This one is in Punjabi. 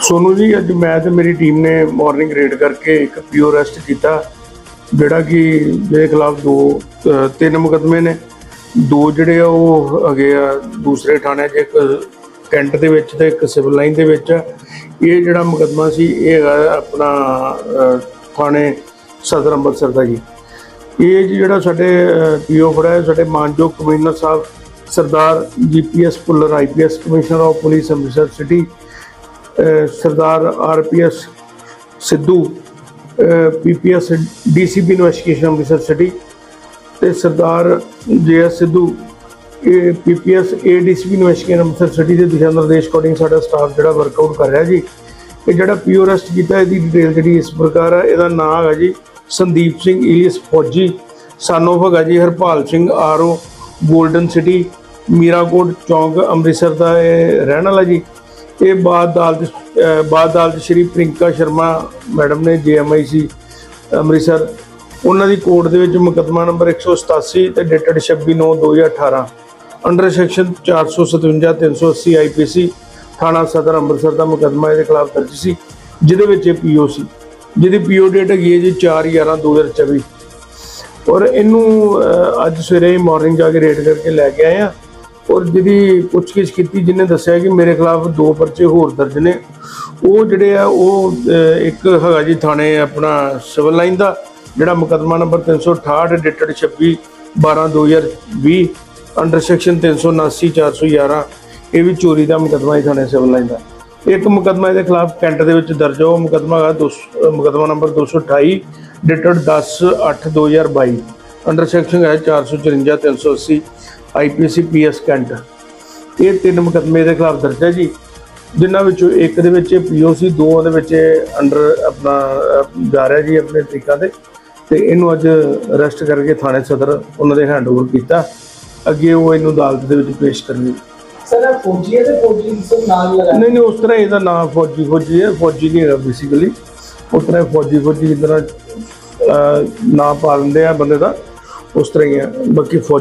ਸੋਨੂ ਜੀ, ਅੱਜ ਮੈਂ ਤੇ ਮੇਰੀ ਟੀਮ ਨੇ ਮਾਰਨਿੰਗ ਰੇਡ ਕਰਕੇ ਇੱਕ ਪੀਓ ਅਰੈਸਟ ਕੀਤਾ, ਜਿਹੜਾ ਕਿ ਮੇਰੇ ਖਿਲਾਫ ਦੋ ਤਿੰਨ ਮੁਕਦਮੇ ਨੇ ਦੋ ਜਿਹੜੇ ਆ, ਉਹ ਹੈਗੇ ਆ ਦੂਸਰੇ ਥਾਣੇ 'ਚ, ਇੱਕ ਕੈਂਟ ਦੇ ਵਿੱਚ ਤੇ ਇੱਕ ਸਿਵਲ ਲਾਈਨ ਦੇ ਵਿੱਚ ਆ। ਇਹ ਜਿਹੜਾ ਮੁਕਦਮਾ ਸੀ, ਇਹ ਹੈਗਾ ਆਪਣਾ ਥਾਣੇ ਸਦਰ ਅੰਮ੍ਰਿਤਸਰ ਦਾ ਜੀ ਇਹ ਜੀ ਜਿਹੜਾ ਸਾਡੇ ਪੀਓ ਫੜਾ ਹੈ, ਸਾਡੇ ਮਾਨਯੋਗ commissioner Sahib, Sardar GPS Bhullar IPS commissioner of police Amritsar city Sardar RPS Sidhu PPS DCP investigation Amritsar city ਤੇ ਸਰਦਾਰ ਜੇਐਸ ਸਿੱਧੂ, ਇਹ PPS ADCP investigation Amritsar city ਦੇ ਦਿਸ਼ਾ ਨਿਰਦੇਸ਼ ਅਕੋਰਡਿੰਗ ਸਾਡਾ ਸਟਾਫ ਜਿਹੜਾ ਵਰਕਆਊਟ ਕਰ ਰਿਹਾ ਜੀ, ਇਹ ਜਿਹੜਾ ਪੀਓ ਅਰੈਸਟ ਕੀਤਾ ਇਹਦੀ ਡਿਟੇਲ ਜਿਹੜੀ ਇਸ ਪ੍ਰਕਾਰ ਹੈ ਇਹਦਾ ਨਾਮ ਹੈਗਾ ਜੀ ਸੰਦੀਪ ਸਿੰਘ ਇਲੀਅਸ ਫੌਜੀ ਸਾਨੋ ਹੈਗਾ ਜੀ Harpal Singh RO golden city, Mirakot ਚੌਂਕ ਅੰਮ੍ਰਿਤਸਰ ਦਾ ਇਹ ਰਹਿਣ ਵਾਲਾ ਜੀ। ਇਹ ਬਾਦ ਅਦਾਲਤ ਅਹ ਬਾਦ ਅਦਾਲਤ ਸ਼੍ਰੀ ਪ੍ਰਿੰਕਾ ਸ਼ਰਮਾ ਮੈਡਮ ਨੇ ਜੀਐਮਆਈਸੀ ਅੰਮ੍ਰਿਤਸਰ। ਉਹਨਾਂ ਦੀ ਕੋਰਟ ਦੇ ਵਿੱਚ ਮੁਕੱਦਮਾ ਨੰਬਰ 187 ਤੇ ਡੇਟਡ 26/9/2018 ਅੰਡਰ ਸੈਕਸ਼ਨ 457 380 ਆਈਪੀਸੀ ਥਾਣਾ ਸਦਰ ਅੰਮ੍ਰਿਤਸਰ ਦਾ ਮੁਕੱਦਮਾ ਇਹਦੇ ਖਿਲਾਫ ਦਰਜ ਸੀ, ਜਿਹਦੇ ਵਿੱਚ ਇਹ ਪੀਓ ਸੀ। ਜਿਹਦੀ ਪੀਓ ਡੇਟ ਹੈਗੀ ਹੈ ਜੀ 4/11/2024 ਔਰ ਇਹਨੂੰ ਅੱਜ ਸਵੇਰੇ ਮਾਰਨਿੰਗ ਜਾ ਕੇ ਰੇਡ ਕਰਕੇ ਲੈ ਕੇ ਆਏ ਆ। ਔਰ ਜਿਹਦੀ ਪੁੱਛਗਿੱਛ ਕੀਤੀ, ਜਿਹਨੇ ਦੱਸਿਆ ਕਿ ਮੇਰੇ ਖਿਲਾਫ ਦੋ ਪਰਚੇ ਹੋਰ ਦਰਜ ਨੇ, ਉਹ ਜਿਹੜੇ ਆ, ਉਹ ਇੱਕ ਹੈਗਾ ਜੀ ਥਾਣੇ ਆਪਣਾ ਸਿਵਲ ਲਾਈਨ ਦਾ, ਜਿਹੜਾ ਮੁਕੱਦਮਾ ਨੰਬਰ 368 ਡੇਟਡ 26 12 2020 ਅੰਡਰ ਸੈਕਸ਼ਨ 379 411 ਇਹ ਵੀ ਚੋਰੀ ਦਾ ਮੁਕੱਦਮਾ ਹੀ ਥਾਣੇ ਸਿਵਲ ਲਾਈਨ ਦਾ। ਇੱਕ ਮੁਕੱਦਮਾ ਇਹਦੇ ਖਿਲਾਫ ਕੈਂਟ ਦੇ ਵਿੱਚ ਦਰਜ ਹੋ ਮੁਕੱਦਮਾ ਹੈਗਾ ਦੋ ਸੌ- ਮੁਕੱਦਮਾ ਨੰਬਰ 228 ਡੇਟਡ 10 8 2022 ਅੰਡਰ ਸੈਕਸ਼ਨ ਹੈ 454 380 ਆਈਪੀਸੀ ਪੀਐਸ ਕੈਂਟ। ਇਹ ਤਿੰਨ ਮੁਕੱਦਮੇ ਦੇ ਖਿਲਾਫ ਦਰਜ ਹੈ ਜੀ। ਜਿਨ੍ਹਾਂ ਵਿੱਚੋਂ ਇੱਕ ਦੇ ਵਿੱਚ ਪੀਓਸੀ ਦੋ ਦੇ ਵਿੱਚ ਅੰਡਰ ਆਪਣਾ ਜਾ ਰਿਹਾ ਜੀ ਆਪਣੇ ਤਰੀਕਾਂ ਤੇ। ਤੇ ਇਹਨੂੰ ਅੱਜ ਅਰੈਸਟ ਕਰਕੇ ਥਾਣੇ ਸਦਰ ਉਹਨਾਂ ਦੇ ਹੈਂਡਓਵਰ ਕੀਤਾ। ਅੱਗੇ ਉਹ ਇਹਨੂੰ ਅਦਾਲਤ ਦੇ ਵਿੱਚ ਪੇਸ਼ ਕਰਨਗੇ। ਸਰ ਫੌਜੀ ਹੈ ਤੇ ਫੌਜੀ ਨੂੰ ਨਾਲ ਲਗਾ ਨਹੀਂ ਨਹੀਂ ਉਸ ਤਰ੍ਹਾਂ ਇਹਦਾ ਨਾਮ ਫੌਜੀ ਫੌਜੀ ਹੈ। ਫੌਜੀ ਨਹੀਂ ਹੈਗਾ ਬੇਸਿਕਲੀ ਉਸ ਤਰ੍ਹਾਂ ਫੌਜੀ ਫੌਜੀ ਦੀ ਤਰ੍ਹਾਂ ਅਹ, ਨਾਂ ਪਾ ਲੈਂਦੇ ਆ ਬੰਦੇ ਦਾ ਉਸ ਤਰ੍ਹਾਂ ਹੀ ਹੈ ਬਾਕੀ ਫੌਜੀ